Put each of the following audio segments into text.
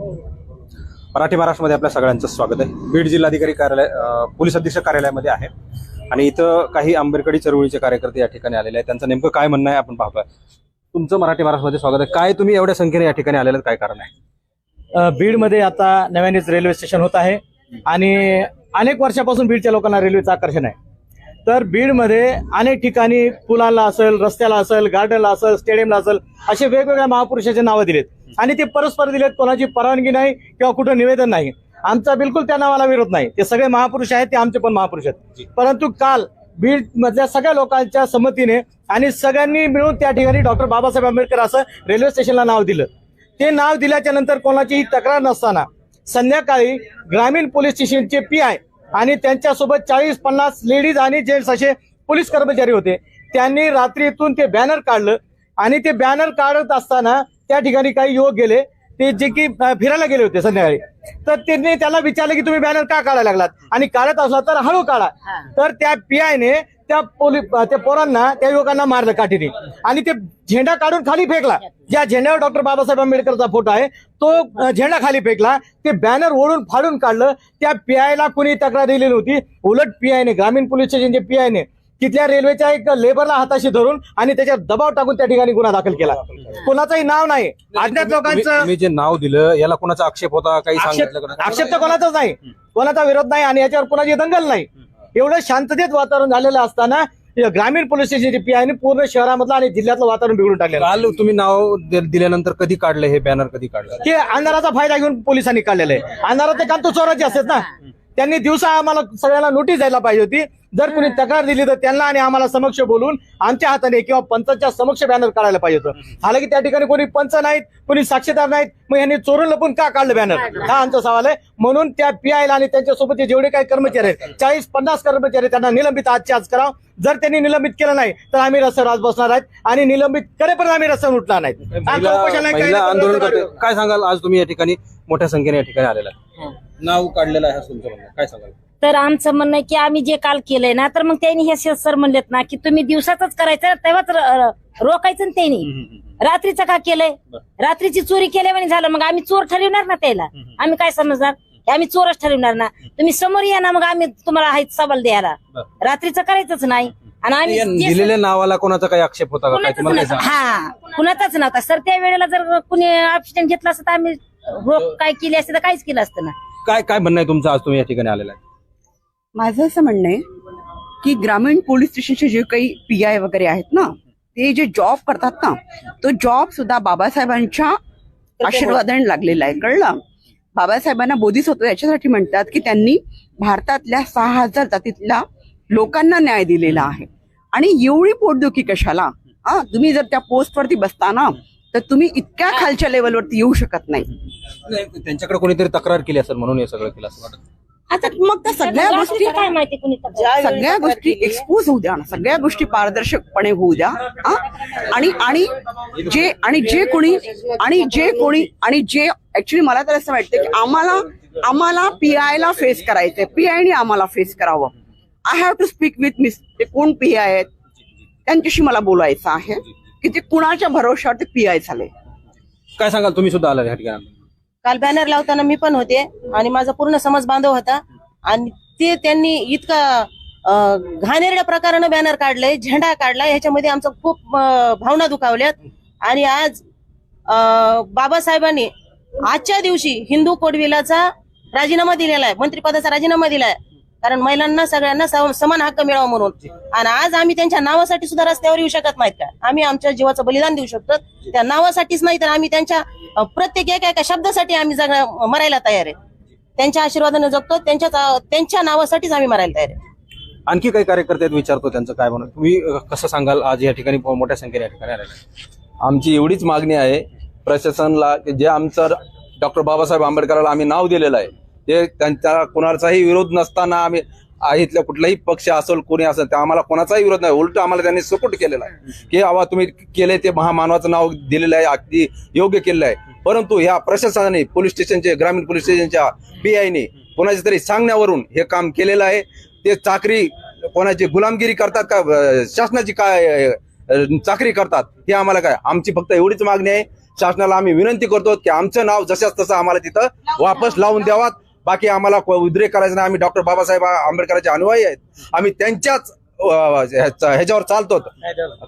मराठी महाराष्ट्रामध्ये आपल्या सगळ्यांचं स्वागत आहे. बीड जिल्हाधिकारी कार्यालय पोलीस अधीक्षक कार्यालयामध्ये आहे. आणि इथं काही आंबेडकरी चळवळीचे कार्यकर्ते या ठिकाणी आलेले आहेत. त्यांचं नेमकं काय म्हणणं आहे आपण पाहतोय. तुमचं मराठी महाराष्ट्रामध्ये स्वागत आहे. काय तुम्ही एवढ्या संख्येने या ठिकाणी आलेलं काय कारण आहे? बीडमध्ये आता नव्यानेच रेल्वे स्टेशन होत आहे. आणि अनेक वर्षापासून बीडच्या लोकांना रेल्वेचं आकर्षण आहे. तर बीडमध्ये अनेक ठिकाणी पुलाला असेल रस्त्याला असेल गार्डनला असेल स्टेडियमला असेल असे वेगवेगळ्या महापुरुषाचे नावं दिलेत. आणि ते परस्पर दिलेत कोणाची परवानगी नाही किंवा कुठं निवेदन नाही. आमचा बिलकुल त्या नावाला विरोध नाही. ते सगळे महापुरुष आहेत ते आमचे पण महापुरुष आहेत. परंतु काल बीड मधल्या सगळ्या लोकांच्या संमतीने आणि सगळ्यांनी मिळून त्या ठिकाणी डॉक्टर बाबासाहेब आंबेडकर असं रेल्वे स्टेशनला नाव दिलं. ते नाव दिल्याच्या नंतर कोणाचीही तक्रार नसताना संध्याकाळी ग्रामीण पोलीस स्टेशनचे पी आय आणि त्यांच्यासोबत चाळीस पन्नास लेडीज आणि जेंट्स असे पोलीस कर्मचारी होते. त्यांनी रात्रीतून ते बॅनर काढलं. आणि ते बॅनर काढत असताना त्या ठिकाणी काही युवक गेले. ते जे की फिरायला गेले होते संध्याकाळी. तर त्यांनी त्याला विचारलं की तुम्ही बॅनर का काढायला लागलात? आणि काढत असला तर हळू काढा. तर त्या पीआयने त्या पोलीस त्या पोरांना त्या युवकांना मारलं काठीने. आणि ते झेंडा काढून खाली फेकला. ज्या झेंड्यावर डॉक्टर बाबासाहेब आंबेडकरचा फोटो आहे तो झेंडा खाली फेकला. ते बॅनर ओढून फाडून काढलं. त्या पीआयला कुणी तक्रार दिली नव्हती उलट पीआयने ग्रामीण पोलीस स्टेशनचे पीआयने तिथल्या रेल्वेच्या एक लेबरला हाताशी धरून आणि त्याच्यावर दबाव टाकून त्या ठिकाणी गुन्हा दाखल केला. कोणाचाही नाव नाही. अज्ञात लोकांचं तुम्ही जे नाव दिलं याला कोणाचा आक्षेप होता काही आक्षेप सांगितलं का? आक्षेप तर कोणाचाच नाही. कोणाचा विरोध नाही आणि याच्यावर कोणाची दंगल नाही. एवढं शांततेत वातावरण झालेलं असताना ग्रामीण पोलीस स्टेशनची पीआयने पूर्ण शहरामधलं आणि जिल्ह्यातलं वातावरण बिघडून टाकलेलं काल तुम्ही नाव दिल्यानंतर कधी काढलं हे बॅनर कधी काढलं? ते अंधाराचा फायदा घेऊन पोलिसांनी काढलेलं आहे. अंधारात काम तो चोराचे असतात ना. त्यांनी दिवसा आम्हाला सगळ्यांना नोटीस द्यायला पाहिजे होती. जर कुणी तक्रार दिली तर त्यांना आणि आम्हाला समक्ष बोलून आमच्या हाताने किंवा पंचाच्या समक्ष बॅनर काढायला पाहिजे होतं. हालाकी त्या ठिकाणी कोणी पंच नाहीत कोणी साक्षीदार नाहीत मग यांनी चोरून लपून का काढलं बॅनर? हा आमचा सवाल आहे. म्हणून त्या पीआयला आणि त्यांच्यासोबतचे जेवढे काही कर्मचारी आहेत चाळीस पन्नास कर्मचारी आहेत, त्यांना निलंबित आजच्या आज करावं. जर त्यांनी निलंबित केलं नाही तर आम्ही रस्त्यावर आज बसणार आहेत आणि निलंबित करेपर्यंत आम्ही रस्त्यावर उठणार नाहीत. आंदोलन करते. काय सांगाल? आज तुम्ही या ठिकाणी मोठ्या संख्येने या ठिकाणी आलेला आहे. नाव काढलेलं तुमचं आहे. काय सांगाल? तर आमचं म्हणणं आहे की आम्ही जे काल केलंय ना तर मग त्यांनी हे सर म्हणलेत ना की तुम्ही दिवसातच करायचं तेव्हाच रोखायचं ना त्यांनी. रात्रीचं का केलंय? रात्रीची चोरी केल्याने झालं मग आम्ही चोर ठरवणार ना त्याला? आम्ही काय समजणार? आम्ही चोरच ठरवणार ना. तुम्ही समोर या ना मग आम्ही तुम्हाला सवाल द्यायला. रात्रीचं करायचंच नाही. आणि आम्ही दिलेल्या नावाला कोणाचा काही आक्षेप होता का? हा कुणाचाच नव्हता. सर त्या वेळेला जर कुणी ऑप्शन घेतलं असतं तर आम्ही रोख काय केली असते तर काहीच केलं असतं ना. काय काय म्हणणं आहे तुमचं? आज तुम्ही या ठिकाणी आलेला आहे. माझं असं म्हणणं आहे की ग्रामीण पोलीस स्टेशनचे जे काही पी आय वगैरे आहेत ना ते जे जॉब करतात ना तो जॉब सुद्धा बाबासाहेबांच्या आशीर्वादाने लागलेला आहे. कळलं? बाबासाहेबांना बोधिसत्व याच्यासाठी म्हणतात की त्यांनी भारतातल्या सहा हजार जातीतल्या लोकांना न्याय दिलेला आहे. आणि एवढी पोटदुखी कशाला? हा तुम्ही जर त्या पोस्टवरती बसता ना तर तुम्ही इतक्या खालच्या लेवलवरती येऊ शकत नाही. नाही, त्यांच्याकडे कोणीतरी तक्रार केली असेल म्हणून हे सगळं केलं असं वाटत. आता मग त्या सगळ्या गोष्टी काय माहिती कुणी सगळ्या गोष्टी एक्सपोज होऊ द्या ना सगळ्या गोष्टी पारदर्शकपणे होऊ द्या? आणि आणि जे आणि जे कोणी आणि जे कोणी आणि जे ऍक्च्युली मला तर असं वाटतं की आम्हाला आम्हाला पी ला फेस करायचंय. पी आयने आम्हाला फेस करावं. I have to speak with miss ते कोण पी आय आहेत? त्यांच्याशी मला बोलायचं आहे. की ते कुणाच्या भरोश्यावर ते पी आय झाले. काय सांगाल? तुम्ही सुद्धा आला या ठिकाणी काल बॅनर लावताना मी पण होते आणि माझा पूर्ण समाज बांधव होता. आणि ते त्यांनी इतका घाणेरड्या प्रकारानं बॅनर काढलंय झेंडा काढलाय ह्याच्यामध्ये आमचं खूप भावना दुखावल्यात. आणि आज बाबासाहेबांनी आजच्या दिवशी हिंदू कोडविलाचा राजीनामा दिलेला आहे मंत्रिपदाचा राजीनामा दिलाय. कारण महिलांना सगळ्यांना सम- समान हक्क मिळावा म्हणून. आणि आज आम्ही त्यांच्या नावासाठी सुद्धा रस्त्यावर येऊ शकत नाहीत का? आम्ही आमच्या जीवाचं बलिदान देऊ शकतो. त्या नावासाठीच नाही तर आम्ही त्यांच्या प्रत्येक एका एका शब्दासाठी आम्ही जग मरायला तयार आहे. त्यांच्या आशीर्वादाने जगतो त्यांच्या त्यांच्या नावासाठीच आम्ही मरायला तयार आहे. आणखी काही कार्यकर्ते विचारतो त्यांचं काय म्हणून. तुम्ही कसं सांगाल? आज या ठिकाणी मोठ्या संख्येने या ठिकाणी आमची एवढीच मागणी आहे प्रशासनाला की जे आमचं डॉक्टर बाबासाहेब आंबेडकराला आम्ही नाव दिलेलं आहे ते त्यांचा कोणाचाही विरोध नसताना आम्ही इथल्या कुठलाही पक्ष असेल कोणी असेल ते आम्हाला कोणाचाही विरोध नाही. उलट आम्हाला त्यांनी सपोर्ट केलेला आहे. की आवा तुम्ही केले ते महामानवाचं नाव दिलेलं आहे अगदी योग्य केलेलं आहे. परंतु ह्या प्रशासनाने पोलीस स्टेशनचे ग्रामीण पोलीस स्टेशनच्या पी आयने कोणाच्या तरी सांगण्यावरून हे काम केलेलं आहे. ते चाकरी कोणाची गुलामगिरी करतात का शासनाची काय चाकरी करतात हे आम्हाला काय आमची फक्त एवढीच मागणी आहे. शासनाला आम्ही विनंती करतो की आमचं नाव जशाच तसं आम्हाला तिथं वापस लावून द्यावात. बाकी आम्हाला उद्रेक करायचा नाही. आम्ही डॉक्टर बाबासाहेब आंबेडकरांचे अनुयायी आहेत. आम्ही त्यांच्याच ह्याच्यावर चालतो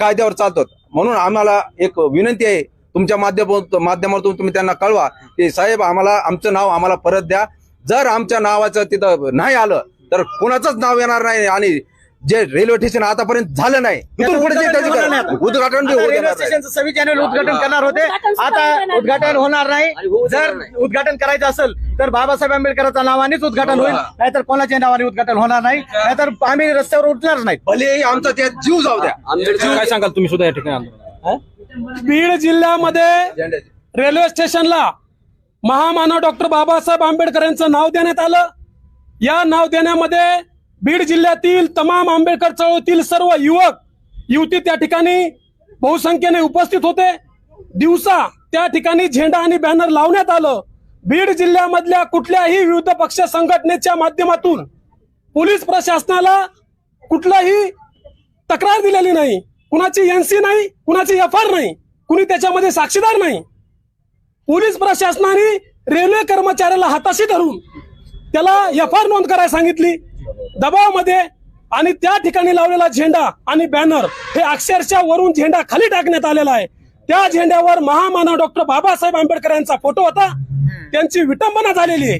कायद्यावर चालतो म्हणून आम्हाला एक विनंती आहे. तुमच्या माध्यमातून माध्यमातून तुम्ही त्यांना कळवा की साहेब आम्हाला आमचं नाव आम्हाला परत द्या. जर आमच्या नावाचं तिथं नाही आलं तर कुणाचंच नाव येणार नाही आणि जे रेल्वे स्टेशन आतापर्यंत झालं नाही तिथून पुढे जे त्याचं होणार नाही. आता. उद्घाटन बी आता होऊ रेल्वे देणार नाही. स्टेशनचं सव्वीस जानेवारी उद्घाटन करणार होते. आता. उद्घाटन होणार नाही. जर उद्घाटन करायचं असेल तर बाबासाहेब आंबेडकरांच्या नावानेच उद्घाटन होईल. नाहीतर कोणाच्या नावाने उद्घाटन होणार नाही. नाहीतर आम्ही रस्त्यावर उठणार नाही भलेही आमचा त्यात जीव जाऊ द्या. काय सांगाल तुम्ही सुद्धा या ठिकाणी आंदोलन? बीड जिल्ह्यामध्ये रेल्वे स्टेशनला महामानव डॉक्टर बाबासाहेब आंबेडकर यांचं नाव देण्यात आलं. या नाव देण्यामध्ये बीड जिल्ह्यातील तमाम आंबेडकर चळवळीतील सर्व युवक युवती त्या ठिकाणी बहुसंख्येने उपस्थित होते. दिवसा त्या ठिकाणी झेंडा आणि बॅनर लावण्यात आलं. बीड जिल्ह्यामधल्या कुठल्याही विविध पक्ष संघटनेच्या माध्यमातून पोलीस प्रशासनाला कुठलाही तक्रार दिलेली नाही. कुणाची एनसी नाही कुणाची एफ आर नाही कुणी त्याच्यामध्ये साक्षीदार नाही. पोलीस प्रशासनाने रेल्वे कर्मचाऱ्याला हाताशी धरून त्याला एफ आर नोंद करायला सांगितली. दबावामध्ये आणि त्या ठिकाणी लावलेला झेंडा आणि बॅनर हे अक्षरशः वरून झेंडा खाली टाकण्यात आलेला आहे. त्या झेंड्यावर महामानव डॉक्टर बाबासाहेब आंबेडकर यांचा फोटो होता. त्यांची विटंबना झालेली आहे.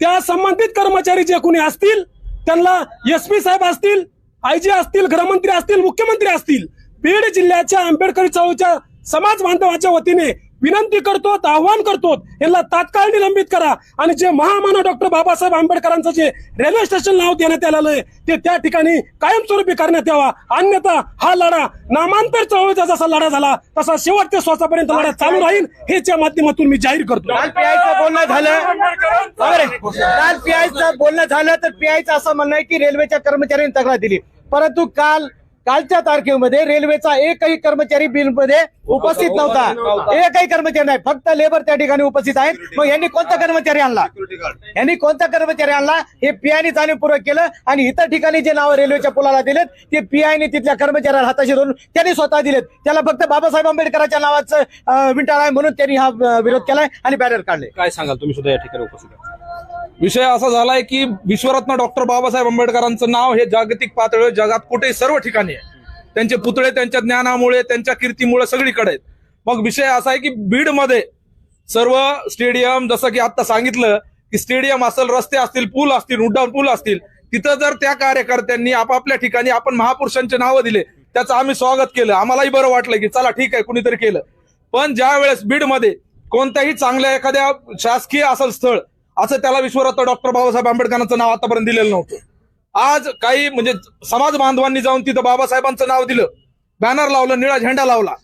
त्या संबंधित कर्मचारी जे कोणी असतील त्यांना एस पी साहेब असतील आयजी असतील गृहमंत्री असतील मुख्यमंत्री असतील बीड जिल्ह्याच्या आंबेडकर चळवळीच्या समाज बांधवाच्या वतीने विनंती करतो आव्हान करतो यांना तात्काळ निलंबित करा. आणि जे महामानव डॉक्टर बाबासाहेब आंबेडकरांचं जे रेल्वे स्टेशन नाव देण्यात आलेलं आहे ते त्या ठिकाणी कायमस्वरूपी करण्यात यावा. अन्यथा हा लढा नामांतर चळवळीचा जसा लढा झाला तसा शेवट ते श्वासापर्यंत लढा चालू राहील हेच्या माध्यमातून मी जाहीर करतो. काल पीआयचं बोलणं झालं. बरं. काल पीआयचं बोलणं झालं तर पीआयचं असं म्हणणं आहे की रेल्वेच्या कर्मचाऱ्यांनी तक्रार दिली. परंतु काल कालच्या तारखेमध्ये रेल्वेचा एकही कर्मचारी बिलमध्ये उपस्थित नव्हता. एकही कर्मचारी नाही फक्त लेबर त्या ठिकाणी उपस्थित आहेत. मग यांनी कोणता कर्मचारी आणला? यांनी कोणता कर्मचारी आणला? हे पीआयने जाणीवपूर्वक केलं आणि इतर ठिकाणी जे नाव रेल्वेच्या पुलाला दिलेत ते पीआयने तिथल्या कर्मचाऱ्याला हाताशी धरून त्यांनी स्वतः दिलेत. त्याला फक्त बाबासाहेब आंबेडकरांच्या नावाचं विंटाळ आहे म्हणून त्यांनी हा विरोध केलाय आणि बॅनर काढले. काय सांगाल? तुम्ही सुद्धा या ठिकाणी उपस्थित. विषय असा झालाय की विश्वरत्न डॉक्टर बाबासाहेब आंबेडकरांचं नाव हे जागतिक पातळीवर जगात कुठेही सर्व ठिकाणी आहे. त्यांचे पुतळे त्यांच्या ज्ञानामुळे त्यांच्या कीर्तीमुळे सगळीकडे आहेत. मग विषय असा आहे की बीडमध्ये सर्व स्टेडियम जसं की आता सांगितलं की स्टेडियम असेल रस्ते असतील पूल असतील उड्डाण पूल असतील तिथं जर त्या कार्यकर्त्यांनी आपापल्या ठिकाणी आपण महापुरुषांचे नावं दिले त्याचं आम्ही स्वागत केलं. आम्हालाही बरं वाटलं की चला ठीक आहे कुणीतरी केलं. पण ज्या वेळेस बीडमध्ये कोणत्याही चांगल्या एखाद्या शासकीय असेल स्थळ असं त्याला विश्वरत्न डॉक्टर बाबासाहेब आंबेडकरांचं नाव आतापर्यंत दिलेलं नव्हतं. आज काही म्हणजे समाज बांधवांनी जाऊन तिथं बाबासाहेबांचं नाव दिलं बॅनर लावलं निळा झेंडा लावला.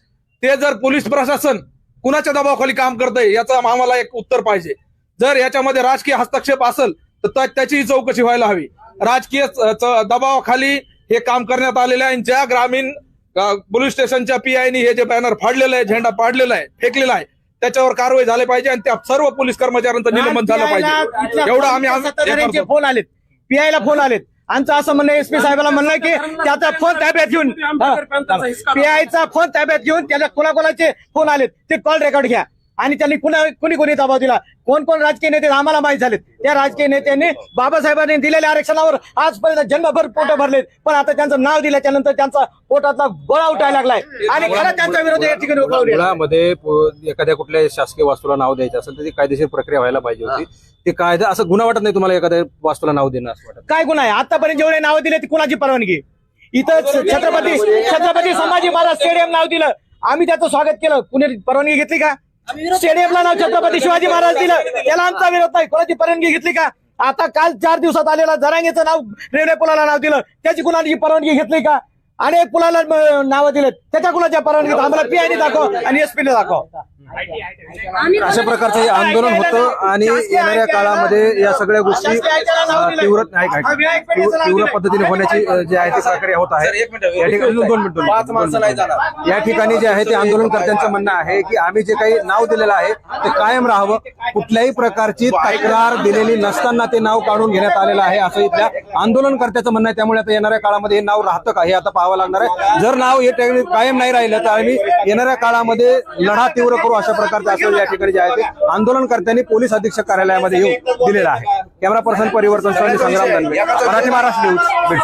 ते जर पोलीस प्रशासन कुणाच्या दबावाखाली काम करतंय याचं आम्हाला एक उत्तर पाहिजे. जर याच्यामध्ये राजकीय हस्तक्षेप असेल तर त्याचीही चौकशी व्हायला हवी. राजकीय च- दबावाखाली हे काम करण्यात आलेलं आहे ज्या ग्रामीण पोलीस स्टेशनच्या पीआयनी हे जे बॅनर फाडलेलं आहे झेंडा पाडलेला आहे फेकलेला आहे त्याच्यावर कारवाई झाली पाहिजे आणि त्या सर्व पोलीस कर्मचाऱ्यांचं निलंबन झालं पाहिजे. एवढं आम्ही. फोन आलेत. पीआयला फोन आलेत. आमचं असं म्हणणं एसपी साहेबाला म्हणणं की त्याचा फोन ताब्यात घेऊन पीआयचा फोन ताब्यात घेऊन त्याला कोणाकोणाचे फोन आलेत ते कॉल रेकॉर्ड घ्या. आणि त्यांनी कुणा कुणी कुणी दबाव दिला? कोण कोण राजकीय नेते आम्हाला माहीत झालेत. त्या राजकीय नेत्यांनी बाबासाहेबांनी दिलेल्या आरक्षणावर आजपर्यंत जन्मभर पोट भरलेत. पण आता त्यांचं नाव दिल्याच्या नंतर त्यांचा पोटातला गोळा उठायला लागलाय. आणि खरं त्यांचा विरोध या ठिकाणी एखाद्या कुठल्या शासकीय वास्तूला नाव द्यायचं असेल तर ती कायदेशीर प्रक्रिया व्हायला पाहिजे होती. ते कायदा असं गुन्हा वाटत नाही तुम्हाला एखाद्या वास्तूला नाव देणं असं वाटत? काय गुन्हा आहे? आतापर्यंत जेवढे नावं दिले ती कुणाची परवानगी? इथं छत्रपती छत्रपती संभाजी महाराज स्टेडियम नाव दिलं. आम्ही त्याचं स्वागत केलं. कुणी परवानगी घेतली का? स्टेडियमला नाव छत्रपती शिवाजी महाराज दिलं. त्याला आमचा विरोध नाही. कोणाची परवानगी घेतली का? आता काल चार दिवसात आलेला जरांगेचं नाव रेल्वे पुलाला नाव दिलं. त्याची कुणाची परवानगी घेतली का? अनेक पुलाला म, नावं दिलेत त्याच्या कुणाच्या परवानगी आम्हाला पीआयने दाखव आणि एसपी ने दाखव अशा प्रकारचं हे आंदोलन होतं आणि येणाऱ्या काळामध्ये या सगळ्या गोष्टी तीव्र. तीव्र पद्धतीने होण्याची जी आहे ती प्रक्रिया होत आहे एक. या ठिकाणी दोन. मिनिट. या ठिकाणी जे आहे ते आंदोलनकर्त्यांचं म्हणणं आहे की आम्ही जे काही नाव दिलेलं आहे ते कायम राहावं कुठल्याही प्रकारची तक्रार दिलेली नसताना ते नाव काढून घेण्यात आलेलं आहे असं इथल्या आंदोलनकर्त्याचं म्हणणं आहे त्यामुळे आता येणाऱ्या काळामध्ये हे नाव राहतं का हे आता पाहावं लागणार आहे. जर नाव हे ठिकाणी कायम नाही राहिलं तर आम्ही येणाऱ्या काळामध्ये लढा तीव्र करू अशा प्रकारचे असं या ठिकाणी जे आहे ते आंदोलनकर्त्यांनी पोलीस अधीक्षक कार्यालयामध्ये येऊन दिलेलं आहे. कॅमेरा पर्सन परिवर्तन संग्राम दानवे मराठी महाराष्ट्र न्यूज